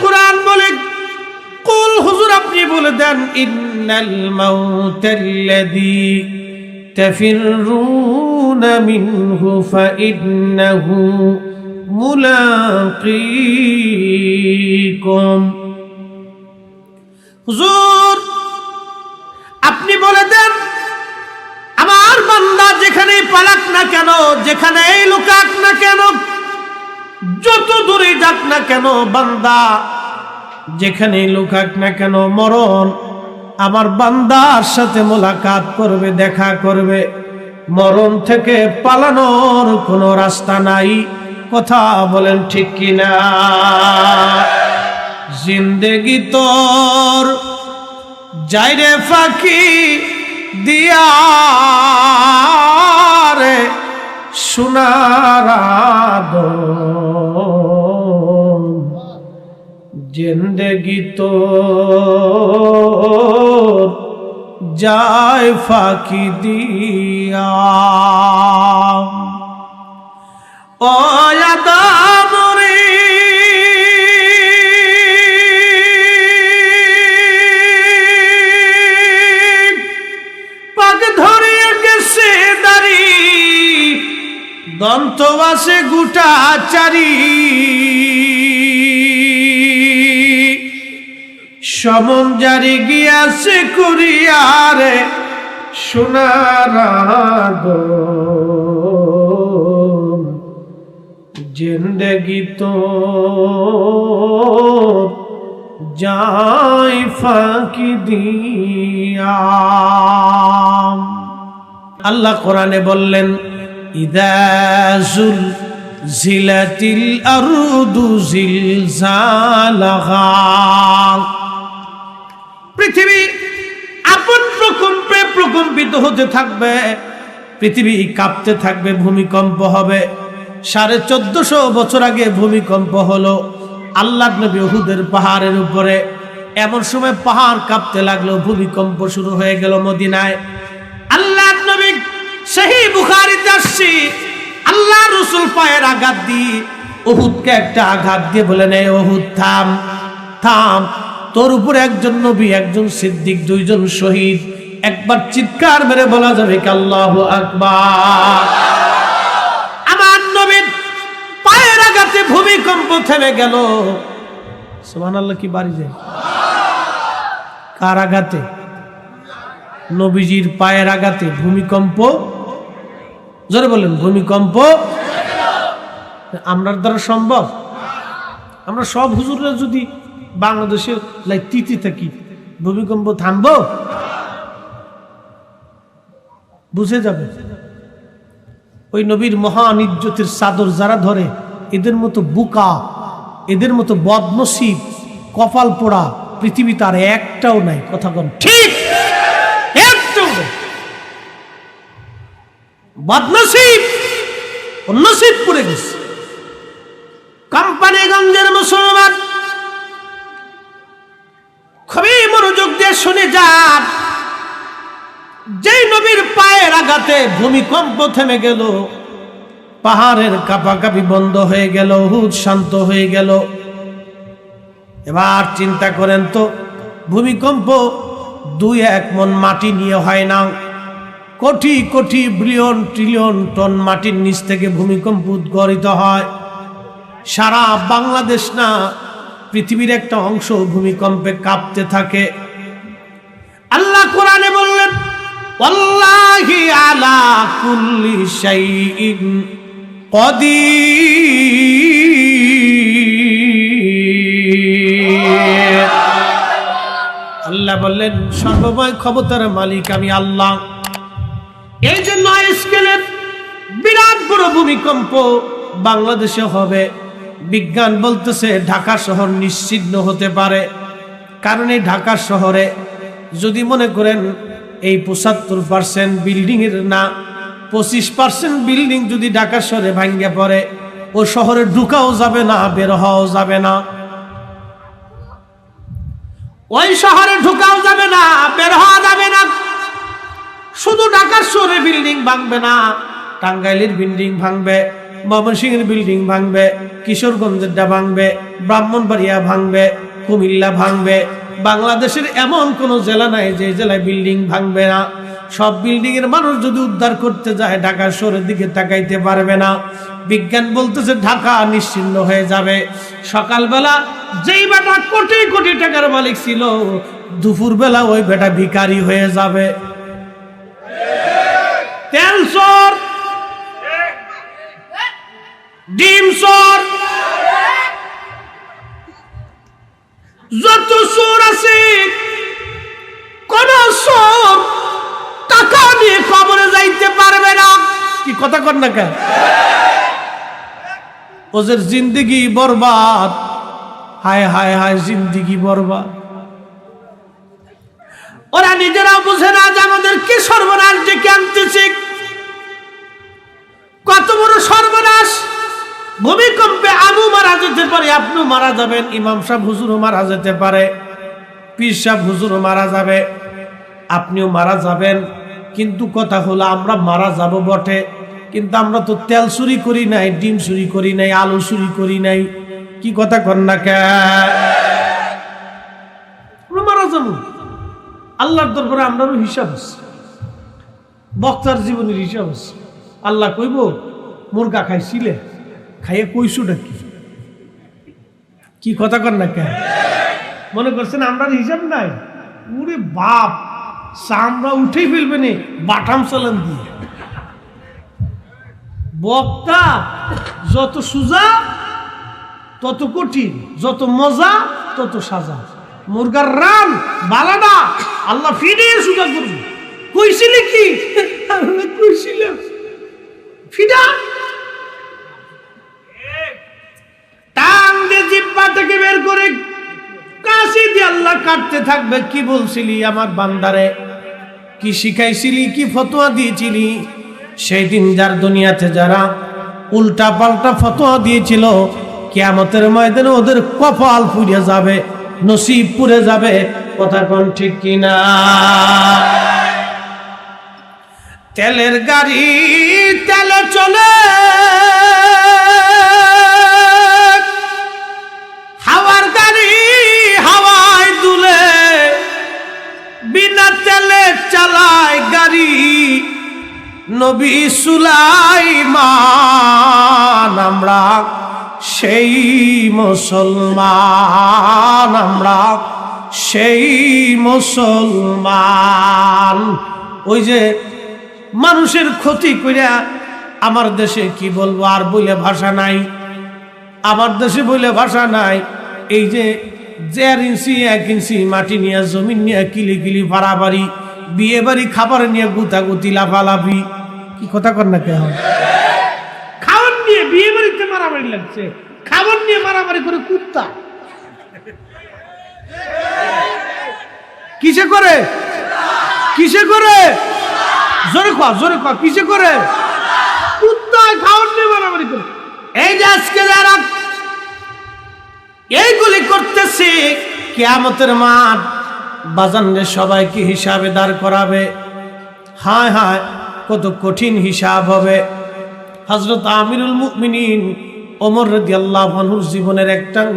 কোরআন বলে কুল হুজুর আপনি বলে দেন ইন্নাল মাউতাল্লাযী تفرون منه فإنه ملاقيكم হুজুর আপনি বলে দেন আমার বান্দা যেখানেই পালাক না কেন যেখানেই লুকাক না কেন যত দূরে যাক না কেন বান্দা যেখানেই লুকাক না কেন মরণ, আমার বান্দার সাথে মোলাকাত করবে, দেখা করবে। মরণ থেকে পালানোর কোনো রাস্তা নাই। কথা বলেন ঠিক কিনা? জিন্দেগি তোর যাইরে ফাঁকি দিয়া রে, সোনার জিন্দগি তো যায় ফাঁকি দিয়া ও আদামরে পাক ধরিয়ে গেছে দাড়ি দন্ত আসে গুটা চারি সমন জারি গিয়াছে কুরিয়ারে সোনার জিন্দগি তো যাই ফাঁকি দিয়া আল্লাহ কোরআনে বললেন ইদাজুল জিলাতিল আরদু জিলজালাহা। পৃথিবী আপন প্রকম্পে প্রকম্পিত হতে থাকবে, পৃথিবী কাঁপতে থাকবে, ভূমিকম্প হবে। সাড়ে চোদ্দশো বছর আগে ভূমিকম্প হলো আল্লাহ নবী উহুদের পাহাড়ের উপরে। এমন সময় পাহাড় কাঁপতে লাগল, ভূমিকম্প শুরু হয়ে গেল মদিনায়। আল্লাহ নবী সেই বুখারিতে আসছি আল্লাহ রসুল পায়ের আঘাত দিয়ে ওহুদকে একটা আঘাত দিয়ে বলেন এই ওহুদ থাম থাম। তোর উপর একজন নবী, একজন সিদ্দিক, দুইজন শহীদ। একবার চিৎকার মেরে বলা যাবে কি আল্লাহ আকবার। আমার নবীর পায়ের আঘাতে ভূমিকম্প থেমে গেল। সুবহান আল্লাহ কি বাড়ি যায়? কার আঘাতে? নবীজির পায়ের আঘাতে ভূমিকম্প? জোরে বলেন, ভূমিকম্প? আমরার দ্বারা সম্ভব? আমরা সব হুজুররা যদি বাংলাদেশের লাই তিতি থাকি ভূমিকম্প থামবো? বুঝে যাবে। ওই নবীর মহান ইজ্জতের চাদর যারা ধরে, এদের মতো বুকা, এদের মতো বদনসিব, কপাল পোড়া পৃথিবী তার একটাও নাই। কথা কন ঠিক! একটাও নাই। গেছে। কোম্পানিগঞ্জের মুসলমান খুবই মনোযোগ দিয়ে শুনে যান। যেই নবীর পায়ের আঘাতে ভূমিকম্প থেমে গেল, পাহাড়ের কাপাকাপি বন্ধ হয়ে গেল হুদ শান্ত হয়ে গেল। এবার চিন্তা করেন তো, ভূমিকম্প দুই এক মন মাটি নিয়ে হয় না। Crore crore billion trillion ton মাটির নিচ থেকে ভূমিকম্প উদ্গরিত হয়। সারা বাংলাদেশ না পৃথিবীর একটা অংশ ভূমিকম্পে কাঁপতে থাকে। আল্লাহ কোরআনে বললেন আলা আল্লাহ বললেন, সর্বময় ক্ষমতার মালিক আমি আল্লাহ। এই জন্য স্কেলের বিরাট বড় ভূমিকম্প বাংলাদেশে হবে। বিজ্ঞান বলতেছে ঢাকা শহর নিশ্চিহ্ন হতে পারে। কারণ এই ঢাকা শহরে যদি মনে করেন এই পঁচাত্তর পার্সেন্ট বিল্ডিং এর না, পঁচিশ পার্সেন্ট বিল্ডিং যদি ঢাকা শহরে ভাঙ্গে পড়ে, ও শহরে ঢুকাও যাবে না, বের হওয়াও যাবে না। ওই শহরে ঢুকাও যাবে না, বের হওয়া যাবে না। শুধু ঢাকার শহরে বিল্ডিং ভাঙবে না, টাঙ্গাইলের বিল্ডিং ভাঙবে। ময়মনসিংহের বিল্ডিং ভাঙবে কিশোরগঞ্জেরটা ভাঙবে, ব্রাহ্মণবাড়িয়া ভাঙবে, কুমিল্লা ভাঙবে। বাংলাদেশের এমন কোন জেলা নাই যে জেলায় বিল্ডিং ভাঙবে না। সব বিল্ডিং এর মানুষ যদি উদ্ধার করতে যায় ঢাকা শহরের দিকে তাকাইতে পারবে না। বিজ্ঞান বলতেছে ঢাকা নিশ্চিন্ন হয়ে যাবে। সকালবেলা যেই বেটা কোটি কোটি টাকার মালিক ছিল দুপুর বেলা ওই বেটা ভিখারি হয়ে যাবে। তেল ওরা নিজেরা বুঝে না যে আমাদের কি সর্বনাশ ডেকে আনতেছে। কত বড় সর্বনাশ। ভূমিকম্পে আবু মারা যেতে পারে, আপনিও মারা যাবেন, ইমাম সাহেব হুজুরও মারা যেতে পারে। পীর সাহেব হুজুরও মারা যাবে, আপনিও মারা যাবেন। কিন্তু কথা হলো, আমরা মারা যাব বটে। কিন্তু আমরা তো তেল চুরি করি নাই, ডিম চুরি করি নাই, আলু চুরি করি নাই। কি কথা কর না কে? মারা যাব। আল্লাহর দরবারে আমরারও হিসাব আছে। বক্তার জীবনের হিসাব আছে। আল্লাহ কইব, মুরগা খাইছিলে, খাইয়ে কইসুটা কি? কি কথা কর না কেন মনে করছেন আমরা হিসাব নাই? উরে বাপ, চামড়া উঠেই ফেলবে নে, বাটাম চালান দিয়ে। বক্তা, যত সুজা, তত কঠিন, যত মজা, তত সাজা। মুরগার রান বালানা আল্লাহ ফিরে সুজা করবে। কইছিলে কি? কইছিলাম ফিডা টান দিয়ে জিব্বাটাকে বের করে কাশি দিয়ে আল্লাহ কাটতে থাকবে, কি বলছিলি আমার বান্দারে? কি শিখাইছিলি, কি ফতোয়া দিয়েছিলি? সেই দিন যার দুনিয়াতে যারা উল্টা পাল্টা ফতোয়া দিয়েছিল, কেয়ামতের ময়দানে ওদের কপাল পুড়ে যাবে, নসিব পুড়ে যাবে। কথা কোন ঠিক কিনা? তেলের গাড়ি তেলে চলে। চালায় গাড়ি নবী সুলাইমান, আমরা সেই মুসলমান, আমরা সেই মুসলমান। ওই যে মানুষের ক্ষতি কইরা আমার দেশে কি বলব, আর বলে ভাষা নাই। আমার দেশে বলে ভাষা নাই। এই যে দেড় ইঞ্চি, এক ইঞ্চি মাটি নিয়ে, জমিন নিয়ে কিলি কিলি বাড়াবাড়ি বিয়ে বাড়ি খাবার নিয়ে গুতাগুতি লাফালাফি। কি কথা কর না কেন খাবার নিয়ে বিয়ে বাড়িতে মারামারি লাগছে। খাবার নিয়ে মারামারি করে কুত্তা। কিসে করে? কিসে করে? জোরে খা জোরে খা কিসে করে? কুত্তায় খাওয়ার নিয়ে মারামারি করে। এই যে আজকে যারা এইগুলি করতেছে কেয়ামতের মাঠ বাজানরে সবাইকে হিসাবে দাঁড় করাবে। হায় হায়, কত কঠিন হিসাব হবে। হজরত আমিরুল মুমিনিন ওমর রদি আল্লাহ মানুষ জীবনের একটা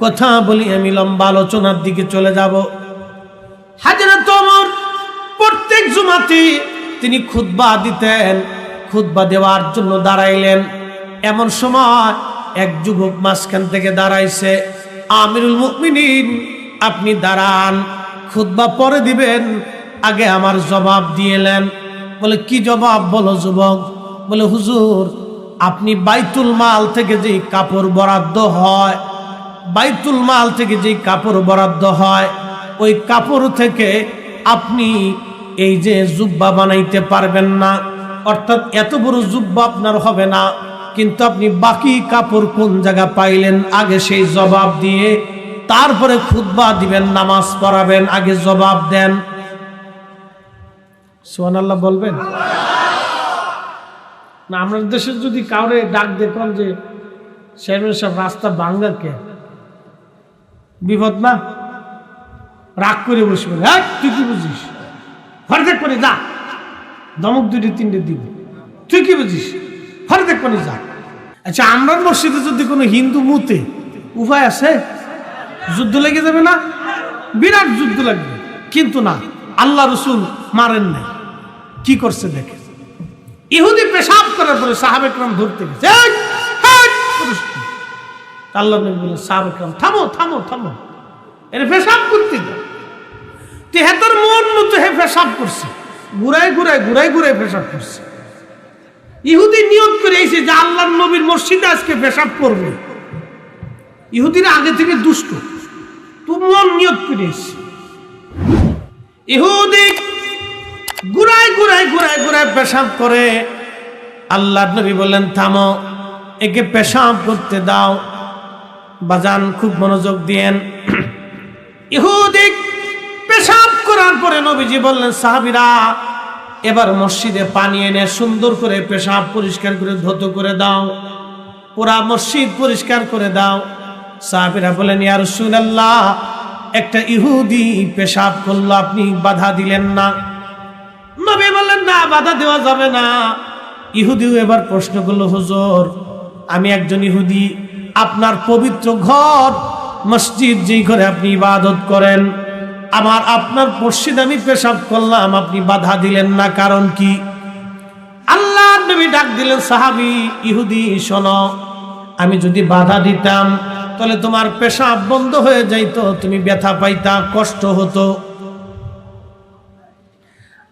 কথা বলি, আমি লম্বা আলোচনার দিকে চলে যাব। হাজরত ওমর প্রত্যেক জুমাতে তিনি খুতবা দিতেন, খুতবা দেওয়ার জন্য দাঁড়াইলেন। এমন সময় এক যুবক মাঝখান থেকে দাঁড়াইছে। আমিরুল মুকমিনিন আপনি দাঁড়ান। খুতবা পরে দিবেন। আগে আমার জবাব দিয়েলেন বলে, কি জবাব বলো যুবক? বলে, হুজুর, আপনি বাইতুল মাল থেকে যেই কাপড় বরাদ্দ হয়, বাইতুল মাল থেকে যেই কাপড় বরাদ্দ হয়, ওই কাপড় থেকে আপনি এই যে জুব্বা বানাইতে পারবেন না। অর্থাৎ এত বড় জুব্বা আপনার হবে না। কিন্তু আপনি বাকি কাপড় কোন জায়গা পাইলেন? আগে সেই জবাব দিয়ে তারপরে খুতবা দিবেন, নামাজ পড়াবেন, আগে জবাব দেন। সোহান আল্লাহ বলবেন? না আপনার দেশে যদি কাউরে ডাক দেখুন যে চেয়ারম্যান সাহেব, রাস্তা বাঙ্গা কে? বিপদ না? রাগ করে বসবে হ্যাঁ তুই কি বুঝিস? ফরদেক করে যা। দমক দুটি তিনটে দিবি। তুই কি বুঝিস? ফরদেক করে যা। আচ্ছা আমরা মসজিদে যদি কোনো হিন্দু মুতে উপায় আছে? যুদ্ধ লেগে যাবে না? বিরাট যুদ্ধ লাগবে। কিন্তু না, আল্লাহ রসুল মারেন নাই। কি করছে দেখে? ইহুদি পেশাব করার পরে সাহাবেকরাম ধরতে গেছে। আল্লাহ নবী বললেন সাহাবেকরাম থামো থামো থামো। এর পেশাব করতে তে হেতার মন মতো হে পেশাব করছে। ঘুরাই ঘুরাই ঘুরাই ঘুরাই পেশাব করছে। ইহুদি নিয়ত করে এসে যে আল্লাহ নবীর মসজিদে আজকে পেশাব করবে। ইহুদিরা আগে থেকে দুষ্ট। তুমি মন নিয়ত করে এসে ইহুদি ঘুরাই ঘুরাই ঘুরাই ঘুরাই পেশাব করে। আল্লাহ নবী বললেন, থামো, একে পেশাব করতে দাও। বাজান, খুব মনোযোগ দিয়েন। ইহুদি পেশাব করার পরে নবীজি বললেন, সাহাবিরা, এবার মসজিদে পানি এনে সুন্দর করে পেশাব পরিষ্কার করে ধুত করে দাও। পুরা মসজিদ পরিষ্কার করে দাও। সাহাবিরা বলেন, ইয়া রাসূলুল্লাহ, একটা ইহুদি পেশাব করল, আপনি বাধা দিলেন না? নবী বললেন, না, বাধা দেওয়া যাবে না। ইহুদিও এবার প্রশ্ন করল, হুজুর, আমি একজন ইহুদি, আপনার পবিত্র ঘর, মসজিদ যেই ঘরে আপনি ইবাদত করেন, আমার আপনার মসজিদ আমি পেশাব করলাম, আপনি বাধা দিলেন না, কারণ কি? আল্লাহ নবী ডাক দিলেন, সাহাবি, ইহুদি, শোনো, আমি যদি বাধা দিতাম তাহলে তোমার পেশাব বন্ধ হয়ে যাইত, তুমি ব্যথা পাইতা, কষ্ট হতো।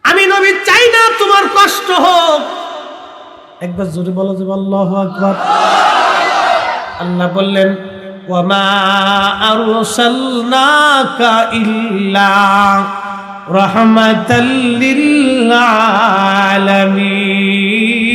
আমি নবী চাই না তোমার কষ্ট হোক। একবার জোরে বলো যে আল্লাহ আকবার। আল্লাহ বললেন, ওয়ামা আরসালনাকা ইল্লা লিল আলামিন।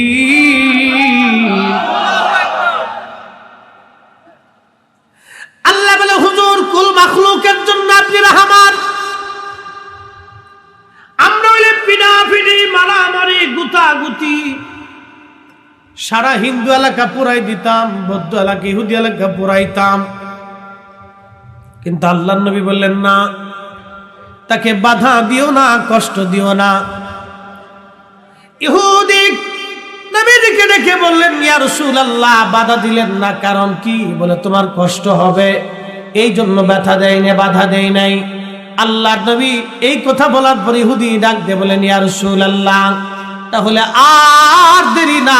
হিন্দু এলাকা পুরাই দিতাম, বৌদ্ধ এলাকা, ইহুদি এলাকা পুরাইতাম। কিন্তু আল্লাহ নবী বললেন, না, তাকে বাধা দিও না, কষ্ট দিও না। ইহুদি নবীজিকে ডেকে বললেন, ইয়া রাসূলুল্লাহ, বাধা দিলেন না, কারণ কি? বলে, তোমার কষ্ট হবে। এই জন্য ব্যথা দেয় না বাধা দেয় নাই। আল্লাহর নবী এই কথা বলার পর ইহুদি ডাক দিয়ে বলেন ইয়া রাসূলুল্লাহ, তাহলে আর দেরি না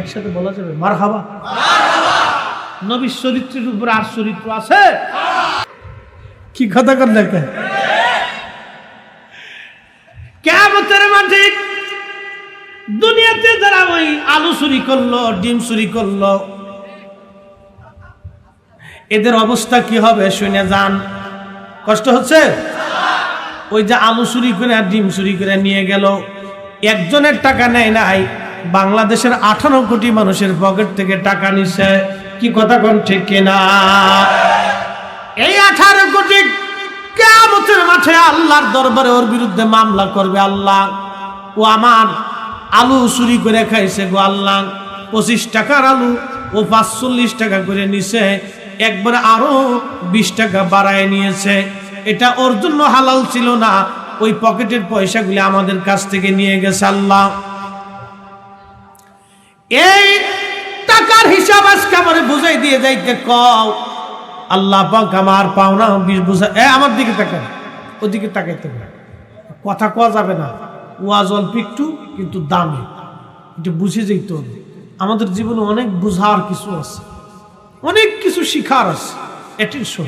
একসাথে বলা যাবে, মারহাবা। নবীর চরিত্রের উপর আর চরিত্র আছে? কি কথা কর দেখেন কেমতের মাঠে দুনিয়াতে যারা ওই আলু চুরি করল, ডিম চুরি করল, এদের অবস্থা কি হবে শুনে যান। কষ্ট হচ্ছে? ওই যে আলু চুরি করে আর ডিম চুরি করে নিয়ে গেল। একজনের টাকা নেয় নাই বাংলাদেশের আঠারো কোটি মানুষের পকেট থেকে টাকা নিছে কি কথা কোন ঠিক কিনা? এই আঠারো কোটি কেমতের মাঠে আল্লাহর দরবারে ওর বিরুদ্ধে মামলা করবে আল্লাহ। ও আমার আলু চুরি করে খাইছে গো আল্লাহ। পঁচিশ টাকার আলু ও পাঁচচল্লিশ টাকা করে নিছে। একবারে আরও বিশ টাকা বাড়ায় নিয়েছে। এটা ওর জন্য হালাল ছিল না। ওই পকেটের পয়সাগুলি আমাদের কাছ থেকে নিয়ে গেছে আল্লাহ। এই টাকার হিসাব আজকে আমার বুঝাই দিয়ে যাইতে কও। আল্লাহ পাক আমার পাওনা বুঝা এ, আমার দিকে তাকান। ওদিকে তাকাইতে না কথা কোয়া যাবে না। ওয়াজ অল্প একটু, কিন্তু দামি। এটা বুঝে যেতে আমাদের জীবনে অনেক বুঝার কিছু আছে। অনেক কিছু শিখার আছে। অ্যাটেনশন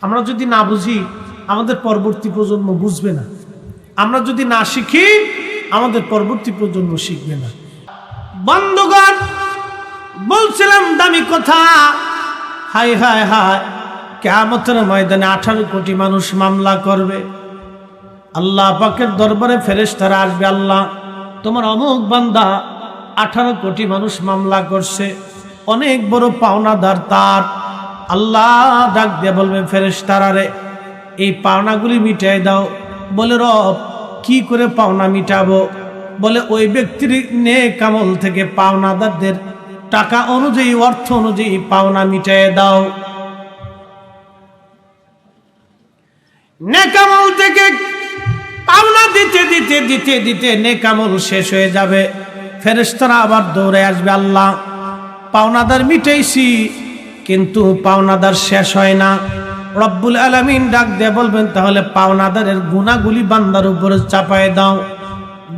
আমরা যদি না বুঝি, আমাদের পরবর্তী প্রজন্ম বুঝবে না। আমরা যদি না শিখি, আমাদের পরবর্তী প্রজন্ম শিখবে না। বন্ধুগণ, বলছিলাম দামি কথা। হাই হাই হাই কেমতের ময়দানে আঠারো কোটি মানুষ মামলা করবে। আল্লাহ পাকের দরবারে ফেরেস তারা আসবে, আল্লাহ, তোমার অমুক বান্দা আঠারো কোটি মানুষ মামলা করছে, অনেক বড় পাওনাদার তার। আল্লাহ ডাক দিয়ে বলবে ফেরেস তারারে এই পাওনাগুলি মিটাই দাও। বলে, রব, কি করে পাওনা মিটাবো? বলে, ওই ব্যক্তির নে কামল থেকে পাওনাদারদের টাকা অনুযায়ী, অর্থ অনুযায়ী পাওনা মিটাই দাও। নেকামল থেকে পাওনা দিতে দিতে দিতে দিতে নেকামল শেষ হয়ে যাবে। ফেরেশতারা আবার দৌড়ে আসবে, আল্লাহ, পাওনাদার মিটাইছি, কিন্তু পাওনাদার শেষ হয় না। রব্বুল আলামিন ডাক দিয়ে বলবেন, তাহলে পাওনাদারের গুণাগুলি বান্দার উপরে চাপায় দাও।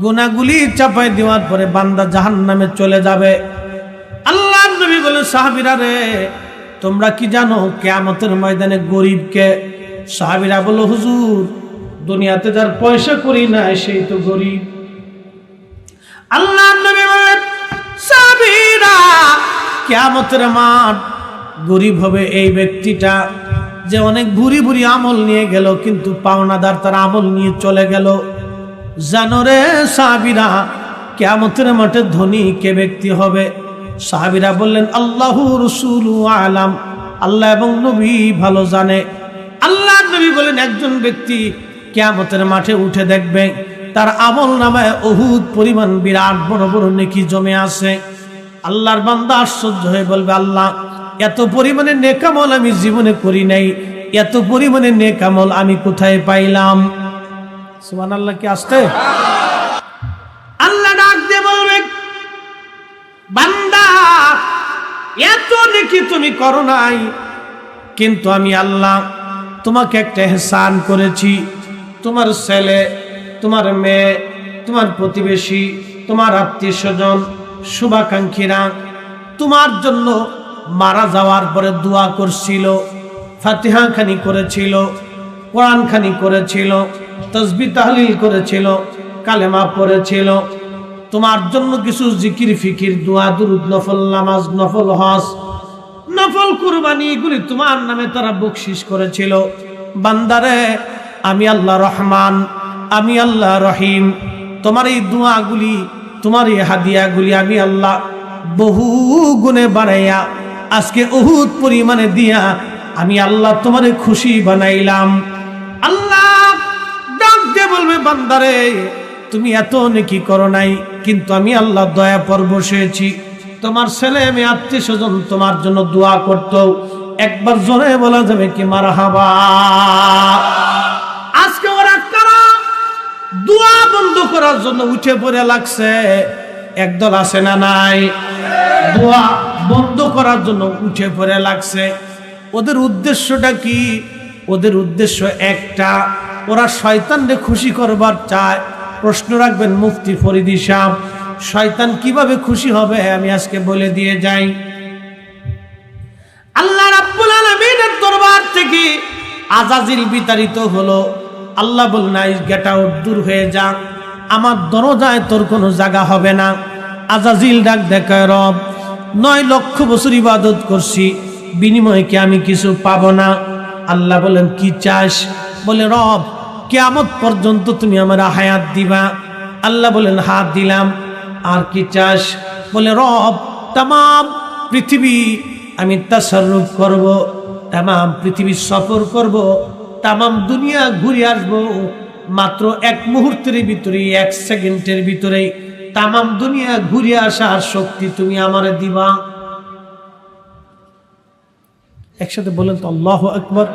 গুণাগুলি চাপায় দেওয়ার পরে বান্দা জাহান নামে চলে যাবে। আল্লাহ নবী বলে সাহাবিরা রে, তোমরা কি জানো কেয়ামতের ময়দানে গরিবকে সাহাবিরা বলো হুজুর, দুনিয়াতে যার পয়সা করি না সেই তো গরিব। আল্লাহ নবী বলেন, সাহাবিরা, কেয়ামতের মাঠ গরিব হবে এই ব্যক্তিটা যে অনেক ভুরি ভুরি আমল নিয়ে গেল, কিন্তু পাওনাদার তার আমল নিয়ে চলে গেল। জানো রে সাহাবিরা, কেয়ামতের মাঠে ধনী কে ব্যক্তি হবে? সাহাবিরা বললেন, আল্লাহ রসুল আলাম, আল্লাহ এবং নবী ভালো জানে। আল্লাহ নবী বলেন, একজন ব্যক্তি কেয়ামতের মাঠে উঠে দেখবে, তার আমল নামায় অহুত পরিমাণ বিরাট বড় বড় নেকি জমে আছে। আল্লাহর বান্দা আশ্চর্য হয়ে বলবে, আল্লাহ, এত পরিমাণে নেকামল আমি জীবনে করি নাই, এত পরিমাণে নেকামল আমি কোথায় পাইলাম? সুমান আল্লাহ কি আসতে আল্লাহ ডাক দিয়ে বলবে, বান্দা, এত নেকি তুমি করো নাই, কিন্তু আমি আল্লাহ তোমাকে একটা এহসান করেছি। তোমার ছেলে, তোমার মেয়ে, তোমার প্রতিবেশী, তোমার আত্মীয় স্বজন শুভাকাঙ্ক্ষীরা তোমার জন্য মারা যাওয়ার পরে দোয়া করছিল ফাতিহা খানি করেছিল কোরআন খানি করেছিল। তসবি তাহলিল করেছিল, কালেমা পড়েছিল। তোমার জন্য কিছু জিকির ফিকির, দোয়া, দুরুদ, নফল নামাজ, নফল হজ, নফল কুরবানি, এগুলি তোমার নামে তারা বকশিস করেছিল। বান্দারে, আমি আল্লাহ রহমান, আমি আল্লাহ রহিম। তোমার এই দোয়াগুলি, তোমার এই হাদিয়াগুলি আমি আল্লাহ বহু গুণে বানাইয়া, আজকে অহুত পরিমাণে দিয়া আমি আল্লাহ তোমারে খুশি বানাইলাম। আল্লাহ বলবে, বান্দারে, তুমি এত নেকি করো নাই, কিন্তু আমি আল্লাহ দয়া পর বসেছি তোমার ছেলে মেয়ে আত্মীয় স্বজন তোমার জন্য দোয়া করত একবার জোরে বলা যাবে কি মার হাবা আজকে ওরা কারা দোয়া বন্ধ করার জন্য উঠে পড়ে লাগছে, একদল আছে না নাই? দোয়া বন্ধ করার জন্য উঠে পড়ে লাগছে। ওদের উদ্দেশ্যটা কি? ওদের উদ্দেশ্য একটা ওরা শয়তানরে খুশি করবার চায়। প্রশ্ন রাখবেন মুফতি ফরিদি সাহ শয়তান কীভাবে খুশি হবে? আমি আজকে বলে দিয়ে যাই। আল্লাহ রাব্বুল আলামিনের দরবার থেকে আজাজিল বিতাড়িত হলো। আল্লাহ বল নাই গেট আউট দূর হয়ে যা আমার দরজায় তোর কোনো জায়গা হবে না। আজাজিল ডাক দেখায় রব, নয় লক্ষ বছর ইবাদত করছি। বিনিময়ে কি আমি কিছু পাবো না? আল্লাহ বলেন কি চাস? বলে, রব কেয়ামত পর্যন্ত তুমি আমার হায়াত দিবা। আল্লাহ বলেন, হাত দিলাম। আর কি চাস? বলে, রব তাম পৃথিবী আমি তাসারুফ করব তাম পৃথিবী সফর করব তাম দুনিয়া ঘুরে আসব। মাত্র এক মুহূর্তের ভিতরে, এক সেকেন্ডের ভিতরে তাম দুনিয়া ঘুরে আসার শক্তি তুমি আমারে দিবা। একসাথে বলেন তো, আল্লাহ আকবর।